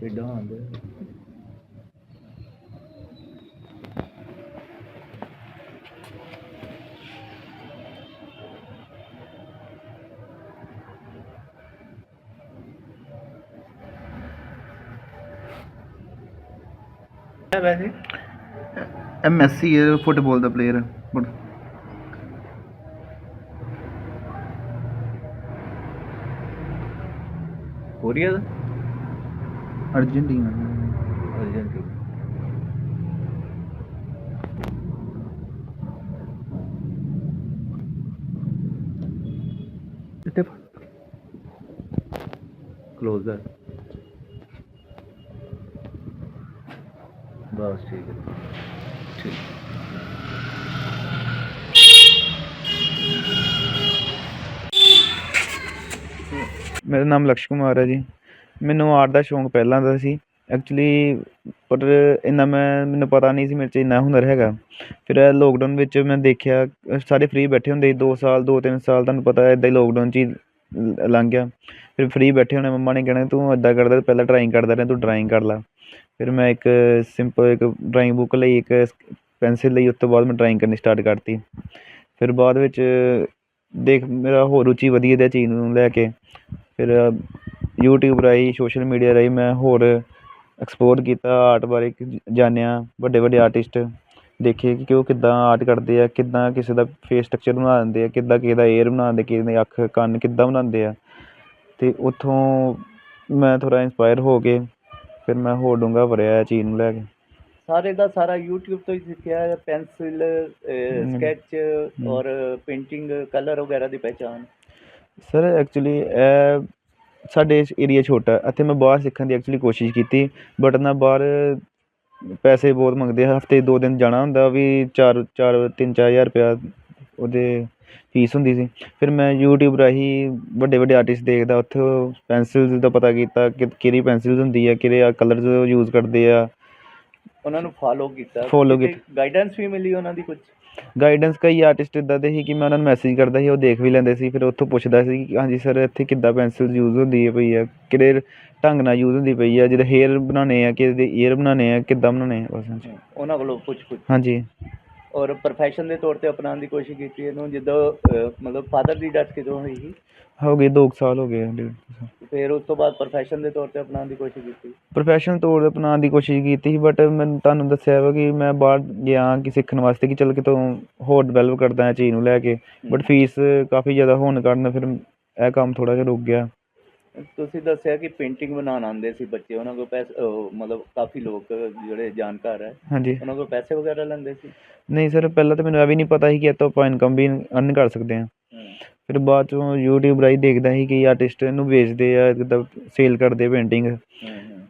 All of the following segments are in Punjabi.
ਕਿੱਡਾ ਆਂਦੇ ਵੈਸੇ? ਐਮਐਸਸੀ ਫੁੱਟਬਾਲ ਦਾ ਪਲੇਅਰ ਕੋਰੀਆ ਦਾ ਇੱਥੇ ਕਲੋਜ਼ਰ ਬਸ ਠੀਕ ਹੈ। ਠੀਕ। ਮੇਰਾ ਨਾਮ ਲਕਸ਼ ਕੁਮਾਰ ਹੈ ਜੀ। ਮੈਨੂੰ ਆਰਟ ਦਾ ਸ਼ੌਂਕ ਪਹਿਲਾਂ ਦਾ ਸੀ। ਐਕਚੁਲੀ ਪਰ ਇੰਨਾ ਮੈਂ, ਮੈਨੂੰ ਪਤਾ ਨਹੀਂ ਸੀ ਮੇਰੇ 'ਚ ਇੰਨਾ ਹੁਨਰ ਹੈਗਾ। ਫਿਰ ਲੋਕਡਾਊਨ ਵਿੱਚ ਮੈਂ ਦੇਖਿਆ, ਸਾਰੇ ਫ੍ਰੀ ਬੈਠੇ ਹੁੰਦੇ ਸੀ 2 ਸਾਲ 2-3 ਸਾਲ, ਤੁਹਾਨੂੰ ਪਤਾ ਇੱਦਾਂ ਹੀ ਲੋਕਡਾਊਨ 'ਚ ਹੀ ਲੰਘ ਗਿਆ। ਫਿਰ ਫ੍ਰੀ ਬੈਠੇ ਹੋਣੇ, ਮੰਮਾ ਨੇ ਕਹਿਣਾ, ਤੂੰ ਇੱਦਾਂ ਕਰਦਾ, ਪਹਿਲਾਂ ਡਰਾਇੰਗ ਕਰਦਾ ਰਿਹਾ, ਤੂੰ ਡਰਾਇੰਗ ਕਰ ਲਾ। ਫਿਰ ਮੈਂ ਇੱਕ ਸਿੰਪਲ ਇੱਕ ਡਰਾਇੰਗ ਬੁੱਕ ਲਈ, ਇੱਕ ਪੈਨਸਿਲ ਲਈ, ਉਸ ਤੋਂ ਬਾਅਦ ਮੈਂ ਡਰਾਇੰਗ ਕਰਨੀ ਸਟਾਰਟ ਕਰਤੀ। ਫਿਰ ਬਾਅਦ ਵਿੱਚ ਦੇਖ, ਮੇਰਾ ਹੋਰ ਰੁਚੀ ਵਧੀ ਇਹਦੇ ਚੀਜ਼ ਨੂੰ ਲੈ ਕੇ। ਫਿਰ ਯੂਟਿਊਬ ਰਾਹੀਂ ਸੋਸ਼ਲ ਮੀਡੀਆ ਰਾਹੀਂ ਮੈਂ ਹੋਰ ਐਕਸਪਲੋਰ ਕੀਤਾ ਆਰਟ ਬਾਰੇ ਜਾਣਿਆ ਵੱਡੇ ਵੱਡੇ ਆਰਟਿਸਟ ਦੇਖੇ ਕਿ ਉਹ ਕਿੱਦਾਂ ਆਰਟ ਕਰਦੇ ਆ ਕਿੱਦਾਂ ਕਿਸੇ ਦਾ ਫੇਸ ਸਟਰਕਚਰ ਬਣਾ ਦਿੰਦੇ ਆ ਕਿੱਦਾਂ ਕਿਸੇ ਦਾ ਏਅਰ ਬਣਾਉਂਦੇ ਕਿਸੇ ਦੇ ਅੱਖ ਕੰਨ ਕਿੱਦਾਂ ਬਣਾਉਂਦੇ ਆ। ਅਤੇ ਉੱਥੋਂ ਮੈਂ ਥੋੜ੍ਹਾ ਇੰਸਪਾਇਰ ਹੋ ਕੇ ਫਿਰ ਮੈਂ ਹੋਰ ਡੂੰਘਾ ਵੜਿਆ ਇਹ ਚੀਜ਼ ਨੂੰ ਲੈ ਕੇ। ਸਾਰੇ ਦਾ ਸਾਰਾ YouTube ਤੋਂ ਹੀ ਸਿੱਖਿਆ ਹੈ ਪੈਨਸਿਲ। ਸਕੈਚ ਔਰ ਪੇਂਟਿੰਗ ਕਲਰ ਵਗੈਰਾ ਦੀ ਪਹਿਚਾਨ ਸਰ ਐਕਚੁਅਲੀ ਇਹ ਸਾਡੇ ਏਰੀਆ ਛੋਟਾ। ਇੱਥੇ ਮੈਂ ਬਾਹਰ ਸਿੱਖਣ ਦੀ ਐਕਚੁਅਲੀ ਕੋਸ਼ਿਸ਼ ਕੀਤੀ ਬਟ ਨਾ ਬਾਹਰ ਪੈਸੇ ਬਹੁਤ ਮੰਗਦੇ ਆ। ਹਫ਼ਤੇ ਦੋ ਦਿਨ ਜਾਣਾ ਹੁੰਦਾ ਵੀ ਚਾਰ ਚਾਰ ਤਿੰਨ ਚਾਰ ਹਜ਼ਾਰ ਰੁਪਇਆ ਉਹਦੇ ਫੀਸ ਹੁੰਦੀ ਸੀ। ਫਿਰ ਮੈਂ YouTube ਰਾਹੀਂ ਵੱਡੇ ਵੱਡੇ ਆਰਟਿਸਟ ਦੇਖਦਾ ਉੱਥੋਂ ਪੈਨਸਿਲਸ ਦਾ ਪਤਾ ਕੀਤਾ ਕਿ ਕਿਹੜੀ ਪੈਨਸਿਲਸ ਹੁੰਦੀ ਆ ਕਿਹੜੇ ਕਲਰਸ ਯੂਜ਼ ਕਰਦੇ ਆ। ਉਹਨਾਂ ਨੂੰ ਫਾਲੋ ਕੀਤਾ। Follow ਗਾਈਡੈਂਸ ਵੀ ਮਿਲੀ ਉਹਨਾਂ ਦੀ ਕੁਝ ਗਾਈਡੈਂਸ ਕਈ ਆਰਟਿਸਟ ਇੱਦਾਂ ਦੇ ਸੀ ਕਿ ਮੈਂ ਉਹਨਾਂ ਨੂੰ ਮੈਸੇਜ ਕਰਦਾ ਸੀ ਉਹ ਦੇਖ ਵੀ ਲੈਂਦੇ ਸੀ ਫਿਰ ਉੱਥੋਂ ਪੁੱਛਦਾ ਸੀ ਕਿ ਹਾਂਜੀ ਸਰ ਇੱਥੇ ਕਿੱਦਾਂ ਪੈਨਸਿਲ ਯੂਜ਼ ਹੁੰਦੀ ਹੈ ਪਈ ਆ ਕਿਹੜੇ ਢੰਗ ਨਾਲ ਯੂਜ਼ ਹੁੰਦੀ ਪਈ ਆ ਜਿਹਦੇ ਹੇਅਰ ਬਣਾਉਣੇ ਆ ਕਿਸੇ ਦੇ ਈਅਰ ਬਣਾਉਣੇ ਆ ਕਿੱਦਾਂ ਬਣਾਉਣੇ ਆ ਬਸ। ਉਹਨਾਂ ਕੋਲੋਂ ਪੁੱਛ ਪੁੱਛ ਹਾਂਜੀ ਔਰ ਪ੍ਰੋਫੈਸ਼ਨ ਦੇ ਤੌਰ ਤੇ ਅਪਣਾਉਣ ਦੀ ਕੋਸ਼ਿਸ਼ ਕੀਤੀ ਇਹਨੂੰ ਜਦੋਂ ਮਤਲਬ ਫਾਦਰ ਦੀ ਡੈਥ ਕਿਦੋਂ ਹੋਈ ਸੀ? ਹੋ ਗਏ 2 ਸਾਲ ਹੋ ਗਏ ਆ, ਡੇਢ ਕੁ ਸਾਲ। ਫਿਰ ਉਸ ਤੋਂ ਬਾਅਦ ਪ੍ਰੋਫੈਸ਼ਨ ਦੇ ਤੌਰ ਤੇ ਅਪਣਾਉਣ ਦੀ ਕੋਸ਼ਿਸ਼ ਕੀਤੀ? ਪ੍ਰੋਫੈਸ਼ਨਲ ਤੌਰ ਤੇ ਅਪਣਾਉਣ ਦੀ ਕੋਸ਼ਿਸ਼ ਕੀਤੀ ਸੀ ਬਟ ਮੈਂ ਤੁਹਾਨੂੰ ਦੱਸਿਆ ਵਾ ਕਿ ਮੈਂ ਬਾਹਰ ਗਿਆ ਕਿ ਸਿੱਖਣ ਵਾਸਤੇ ਕਿ ਚੱਲ ਕਿਤੋਂ ਹੋਰ ਡਿਵੈਲਪ ਕਰਦਾ ਇਹ ਚੀਜ਼ ਨੂੰ ਲੈ ਕੇ ਬਟ ਫੀਸ ਕਾਫੀ ਜ਼ਿਆਦਾ ਹੋਣ ਕਾਰਨ ਫਿਰ ਇਹ ਕੰਮ ਥੋੜਾ ਜਿਹਾ ਰੁਕ ਗਿਆ। ਤੁਸੀਂ ਦੱਸਿਆ ਕਿ ਪੇਂਟਿੰਗ ਬਣਾਉਣ ਆਉਂਦੇ ਸੀ ਬੱਚੇ ਉਹਨਾਂ ਕੋਲ ਪੈਸੇ ਅਹ, ਮਤਲਬ ਕਾਫੀ ਲੋਕ ਜਿਹੜੇ ਜਾਣਕਾਰ ਹੈ ਹਾਂਜੀ। ਉਹਨਾਂ ਕੋਲ ਪੈਸੇ ਵਗੈਰਾ ਲੈਂਦੇ ਸੀ? ਨਹੀਂ ਸਰ ਪਹਿਲਾਂ ਤਾਂ ਮੈਨੂੰ ਇਹ ਵੀ ਨਹੀਂ ਪਤਾ ਸੀ ਕਿ ਇਹ ਤੋਂ ਆਪਾਂ ਇਨਕਮ ਵੀ ਅਰਨ ਕਰ ਸਕਦੇ ਹਾਂ। ਫਿਰ ਬਾਅਦ ਚੋਂ YouTube ਰਾਹੀਂ ਦੇਖਦਾ ਸੀ ਕਿ ਆਰਟਿਸਟ ਇਹਨੂੰ ਵੇਚਦੇ ਆ ਜਿੱਦਾਂ ਸੇਲ ਕਰਦੇ ਪੇਂਟਿੰਗ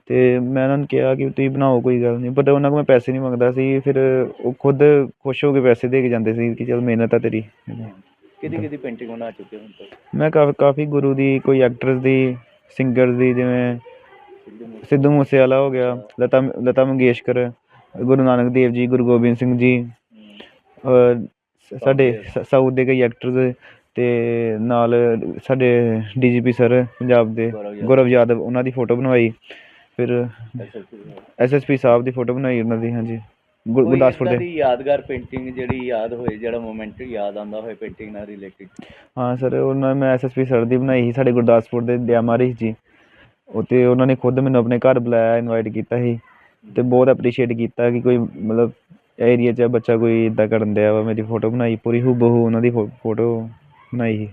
ਤੇ ਮੈਂ ਉਹਨਾਂ ਨੂੰ ਕਿਹਾ ਕਿ ਤੁਸੀਂ ਬਣਾਓ ਕੋਈ ਗੱਲ ਨਹੀਂ। ਬਟ ਉਹਨਾਂ ਕੋਲ ਮੈਂ ਪੈਸੇ ਨਹੀਂ ਮੰਗਦਾ ਸੀ ਫਿਰ ਉਹ ਖੁਦ ਖੁਸ਼ ਹੋ ਕੇ ਪੈਸੇ ਦੇ ਕੇ ਜਾਂਦੇ ਸੀ ਕਿ ਚਲ ਮਿਹਨਤ ਆ ਤੇਰੀ। ਕਿਹਦੀ ਕਿਹਦੀ ਪੇਂਟਿੰਗ ਬਣਾ ਚੁੱਕੇ ਹੋ ਹੁਣ ਤੱਕ ਮੈਂ ਕਾਫੀ ਕਾਫੀ ਗੁਰੂ ਦੀ ਕੋਈ ਐਕਟਰਸ ਦੀ ਸਿੰਗਰਸ ਦੀ ਜਿਵੇਂ ਸਿੱਧੂ ਮੂਸੇ- ਸਿੱਧੂ ਮੂਸੇਵਾਲਾ ਹੋ ਗਿਆ ਲਤਾ ਲਤਾ ਮੰਗੇਸ਼ਕਰ ਗੁਰੂ ਨਾਨਕ ਦੇਵ ਜੀ ਗੁਰੂ ਗੋਬਿੰਦ ਸਿੰਘ ਜੀ। ਔਰ ਸਾਡੇ। ਸ- ਸਾਊਥ ਦੇ ਕਈ ਐਕਟਰਸ ਤੇ ਨਾਲ ਸਾਡੇ ਡੀਜੀਪੀ ਸਰ ਪੰਜਾਬ ਦੇ ਗੌਰਵ ਯਾਦਵ। ਗੌਰਵ ਯਾਦਵ ਉਹਨਾਂ ਦੀ ਫੋਟੋ ਬਣਵਾਈ ਫਿਰ SSP ਦਾ। ਐਸਐਸਪੀ ਸਾਹਿਬ ਦੀ ਫੋਟੋ ਬਣਾਈ ਉਹਨਾਂ ਦੀ ਹਾਂਜੀ ਗੁਰਦਾਸਪੁਰ ਦੇ। ਦੀ ਯਾਦਗਾਰ ਪੇਂਟਿੰਗ ਜਿਹੜੀ ਯਾਦ ਹੋਏ ਜਿਹੜਾ ਮੋਮੈਂਟ ਯਾਦ ਆਉਂਦਾ ਹੋਏ ਪੇਂਟਿੰਗ ਨਾਲ ਰਿਲੇਟਡ ਹਾਂ ਸਰ ਉਹਨਾਂ ਮੈਂ ਐਸਐਸਪੀ ਸਰ ਦੀ ਬਣਾਈ ਸੀ ਸਾਡੇ ਗੁਰਦਾਸਪੁਰ ਦੇ ਦਿਆਮਾਰੀ ਜੀ। ਉਹ ਤੇ ਉਹਨਾਂ ਨੇ ਖੁਦ ਮੈਨੂੰ ਆਪਣੇ ਘਰ ਬੁਲਾਇਆ ਇਨਵਾਈਟ ਕੀਤਾ ਸੀ ਤੇ ਬਹੁਤ ਐਪਰੀਸ਼ੀਏਟ ਕੀਤਾ ਕਿ ਕੋਈ ਮਤਲਬ ਏਰੀਆ 'ਚ ਬੱਚਾ ਕੋਈ ਇਦਾਂ ਕਰਨ ਦਿਆ ਵਾ। ਮੇਰੀ ਫੋਟੋ ਬਣਾਈ ਪੂਰੀ ਹੂਬਹੂ ਉਹਨਾਂ ਦੀ ਫੋਟੋ ਬਣਾਈ ਸੀ।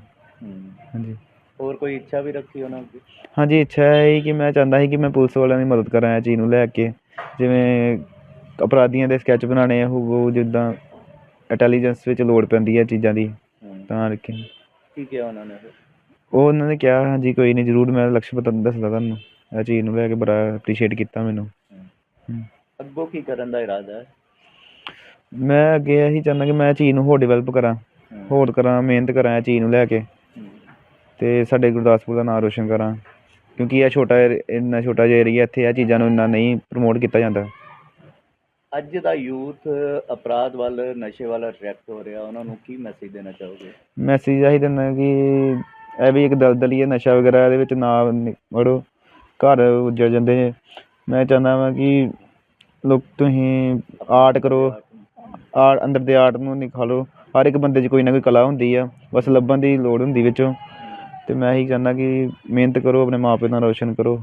ਹਾਂਜੀ। ਹੋਰ ਕੋਈ ਇੱਛਾ ਵੀ ਰੱਖੀ ਉਹਨਾਂ ਦੀ? ਹਾਂਜੀ ਇੱਛਾ ਹੈ ਕਿ ਮੈਂ ਚਾਹੁੰਦਾ ਸੀ ਕਿ ਮੈਂ ਪੁਲਿਸ ਵਾਲਿਆਂ ਦੀ ਮਦਦ ਕਰਾਂ ਇਹ ਚੀਜ਼ ਨੂੰ ਲੈ ਕੇ। ਜਿਵੇਂ ਅਪਰਾਧੀਆਂ ਦੇ ਸਕੈਚ ਬਣਾਉਣੇ ਆ ਹੂਬਹੂ ਜਿੱਦਾਂ ਇੰਟੈਲੀਜੈਂਸ ਵਿੱਚ ਲੋੜ ਪੈਂਦੀ ਹੈ ਚੀਜ਼ਾਂ ਦੀ। ਤਾਂ ਕਰਕੇ। ਕੀ ਕਿਹਾ ਉਹਨਾਂ ਨੇ ਫਿਰ? ਉਹ ਉਹਨਾਂ ਨੇ ਕਿਹਾ ਹਾਂਜੀ ਕੋਈ ਨਹੀਂ ਜ਼ਰੂਰ ਮੈਂ ਲਕਸ਼ ਪਤਾ ਦੱਸਦਾ ਤੁਹਾਨੂੰ। ਇਹ ਚੀਜ਼ ਨੂੰ ਲੈ ਕੇ ਬੜਾ ਅਪਰੀਸ਼ੀਏਟ ਕੀਤਾ ਮੈਨੂੰ। ਹੂੰ। ਅੱਗੋਂ ਕੀ ਕਰਨ ਦਾ ਇਰਾਦਾ ਹੈ? ਮੈਂ ਅੱਗੇ ਇਹੀ ਚਾਹੁੰਦਾ ਕਿ ਮੈਂ ਇਹ ਚੀਜ਼ ਨੂੰ ਹੋਰ ਡਿਵੈਲਪ ਕਰਾਂ। ਹੂੰ। ਹੋਰ ਕਰਾਂ ਮਿਹਨਤ ਕਰਾਂ ਇਹ ਚੀਜ਼ ਨੂੰ ਲੈ ਕੇ। ਹੂੰ। ਤੇ ਸਾਡੇ ਗੁਰਦਾਸਪੁਰ ਦਾ ਨਾਮ ਰੋਸ਼ਨ ਕਰਾਂ। ਕਿਉਂਕਿ ਇਹ ਛੋਟਾ ਏਰ- ਇੰਨਾ ਛੋਟਾ ਜਿਹਾ ਏਰੀਆ ਇੱਥੇ ਇਹ ਚੀਜ਼ਾਂ ਨੂੰ ਇੰਨਾ ਨਹੀਂ ਪ੍ਰਮੋਟ ਕੀਤਾ ਜਾਂਦਾ। ਅੱਜ ਦਾ ਯੂਥ ਅਪਰਾਧ ਵੱਲ, ਨਸ਼ੇ ਵੱਲ ਅਟਰੈਕਟ ਹੋ ਰਿਹਾ, ਉਹਨਾਂ ਨੂੰ ਕੀ ਮੈਸੇਜ ਦੇਣਾ ਚਾਹੋਗੇ? ਮੈਸੇਜ ਆਹੀ ਦਿੰਦਾ ਕਿ ਇਹ ਵੀ ਇੱਕ ਦਲਦਲੀ ਹੈ, ਨਸ਼ਾ ਵਗੈਰਾ ਇਹਦੇ ਵਿੱਚ ਨਾ ਵੜੋ ਘਰ ਉੱਜੜ ਜਾਂਦੇ ਨੇ ਮੈਂ ਚਾਹੁੰਦਾ ਵਾਂ ਕਿ ਲੋਕ ਤੁਸੀਂ ਆਰਟ ਕਰੋ ਆਰ ਅੰਦਰ ਦੇ ਆਰਟ ਨੂੰ ਨਿਖਾਲੋ। ਹਰ ਇੱਕ ਬੰਦੇ 'ਚ ਕੋਈ ਨਾ ਕੋਈ ਕਲਾ ਹੁੰਦੀ ਆ, ਬਸ ਲੱਭਣ ਦੀ ਲੋੜ ਹੁੰਦੀ ਵਿੱਚੋਂ। ਅਤੇ ਮੈਂ ਇਹੀ ਚਾਹੁੰਦਾ ਕਿ ਮਿਹਨਤ ਕਰੋ, ਆਪਣੇ ਮਾਂ ਪਿਓ ਦਾ ਨਾਮ ਰੌਸ਼ਨ ਕਰੋ।